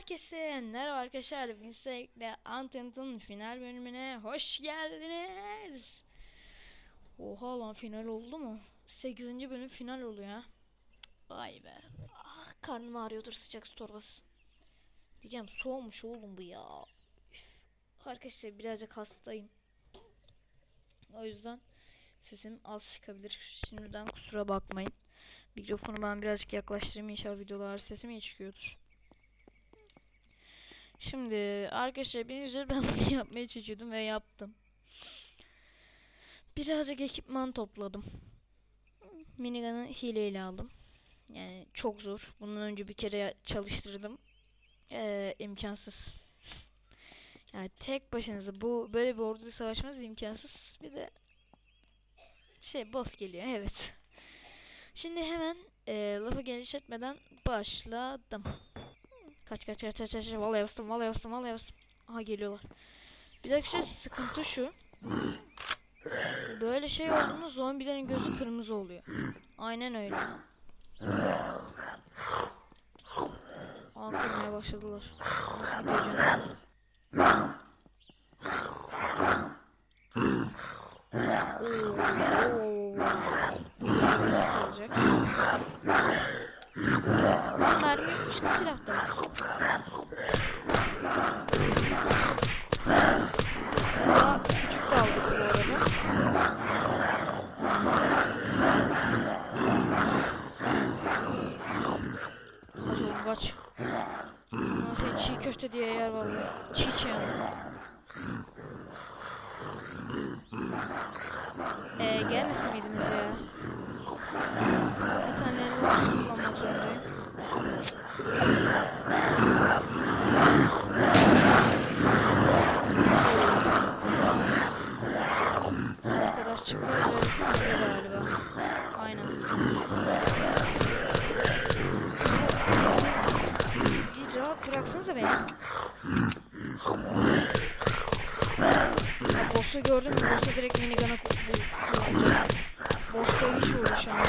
Herkese merhaba arkadaşlar. Winsek'le Antent'ın final bölümüne hoş geldiniz. Oha lan final oldu mu? 8. bölüm final oluyor ha. Vay be. Ah, karnım ağrıyordur sıcak su torbası. Diyeceğim soğumuş oğlum bu ya. Üf. Arkadaşlar birazcık hastayım. O yüzden sesim az çıkabilir. Şimdiden kusura bakmayın. Mikrofonu ben birazcık yaklaştırayım inşallah videolar sesim iyi çıkıyordur. Şimdi arkadaşlar bir üzere ben bunu yapmaya çalışıyordum ve yaptım. Birazcık ekipman topladım. Minigun'ı hileyle aldım. Yani çok zor. Bundan önce bir kere çalıştırdım. Ee, imkansız. Yani tek başınıza bu böyle bir orduda savaşmanız imkansız. Bir de şey boss geliyor evet. Şimdi hemen e, lafı genişletmeden başladım. Kaç kaç kaç kaç kaç. Vallahi bastım vallahi bastım vallahi bastım. Aha geliyorlar. Bir dakika şey sıkıntı şu. Böyle şey olduğunda zombilerin gözü kırmızı oluyor. Aynen öyle. Aa kırmaya başladılar. Oo, oo. Olacak. Mermi yokmuş ki silahta. Daha küçük kaldı bu arada. Kaç oğlum kaç. Lan köfte diye yer var burada. Çiğ çiğ yani. Ee, gelmesin miydiniz ya? Bir tane elmas kullanmak zorundayım. Arkadaş çıkıyor. Aynen. Beni. Ya boss'u gördüm? Boss'u direkt minigun'a kullanacağım. Boss'la hiç uğraşamam.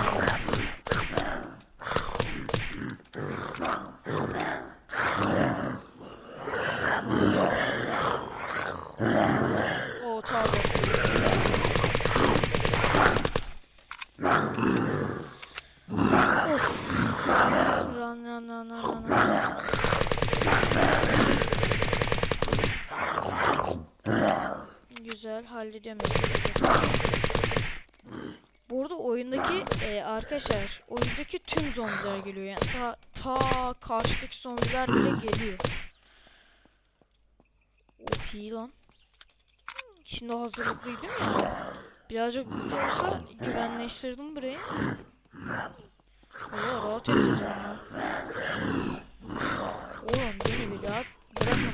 O tabi. Run run hallediyorum. Bu arada oyundaki e, arkadaşlar oyundaki tüm zombiler geliyor yani ta, ta karşıdaki zombiler bile geliyor. Of iyi lan. Şimdi hazırlıklıydım ya. Birazcık olsa güvenleştirdim burayı. Oo rahat edeceğiz ya. Oğlum beni bir rahat bırakma.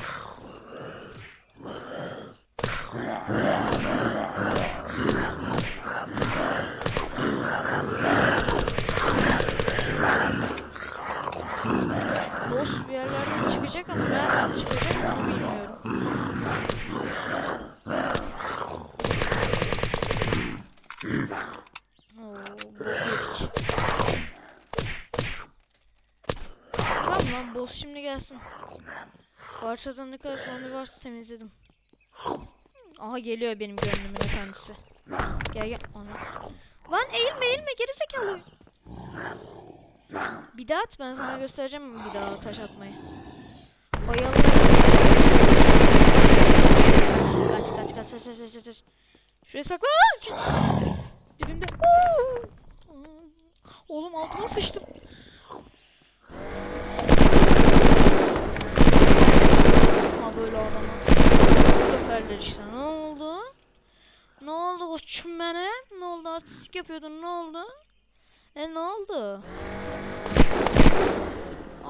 Boss bir yerlerden çıkacak ama nereden çıkacak onu bilmiyorum. Tamam lan boss şimdi gelsin. Parçadan ne kadar zombi varsa temizledim. Aha geliyor benim gönlümün efendisi. Gel gel. Ana. Lan eğilme eğilme gerizekalı. Bir daha at ben sana göstereceğim bir daha taş atmayı. Oyalı. Kaç kaç kaç kaç kaç kaç kaç. Şuraya saklan. Dibimde. Oğlum altıma sıçtım. Ama böyle adamı. Seferler işte. Ne oldu? Ne oldu koçum benim? Ne oldu? Artistik yapıyordun. Ne oldu? E ne oldu?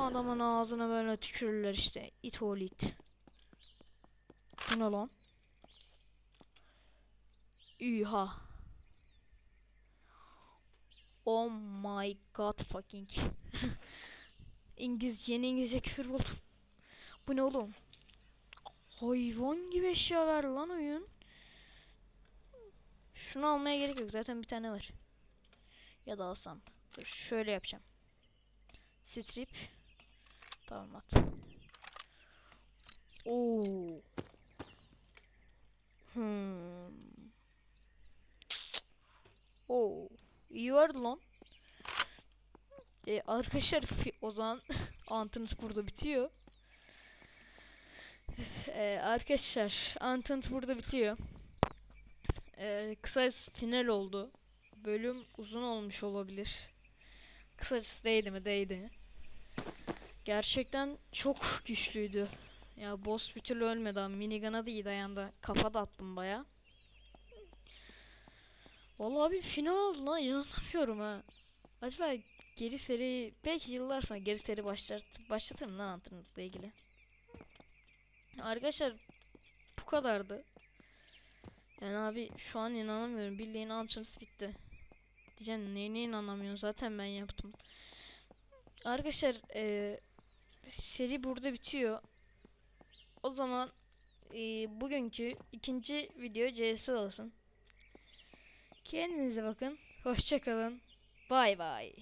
Adamın ağzına böyle tükürürler işte. İt oğlu it. Bu ne lan? Üha. Oh my god fucking. İngilizce yeni İngilizce küfür buldum. Bu ne oğlum? Hayvan gibi eşya ver lan oyun. Şunu almaya gerek yok. Zaten bir tane var. Ya da alsam. Dur şöyle yapacağım. Strip. Tamam at. Oo. Hmm. Oo. İyi vardı lan. Ee, arkadaşlar o zaman antınız burada bitiyor. Ee, arkadaşlar antent burada bitiyor. Ee, kısacası final oldu. Bölüm uzun olmuş olabilir. Kısacası değdi mi değdi. Gerçekten çok güçlüydü. Ya boss bir türlü ölmedi ama minigun'a da iyi dayandı. Kafa da attım baya. Vallahi bir final lan inanamıyorum ha. Acaba geri seri belki yıllar sonra geri seri başlat başlatırım lan antrenörlükle ilgili. Arkadaşlar bu kadardı. Yani abi şu an inanamıyorum. Bildiğin antrenörlük bitti. Diyeceğim neyine inanamıyorum zaten ben yaptım. Arkadaşlar eee, seri burada bitiyor. O zaman eee, bugünkü ikinci video CS olsun. Kendinize bakın. Hoşçakalın. Bay bay.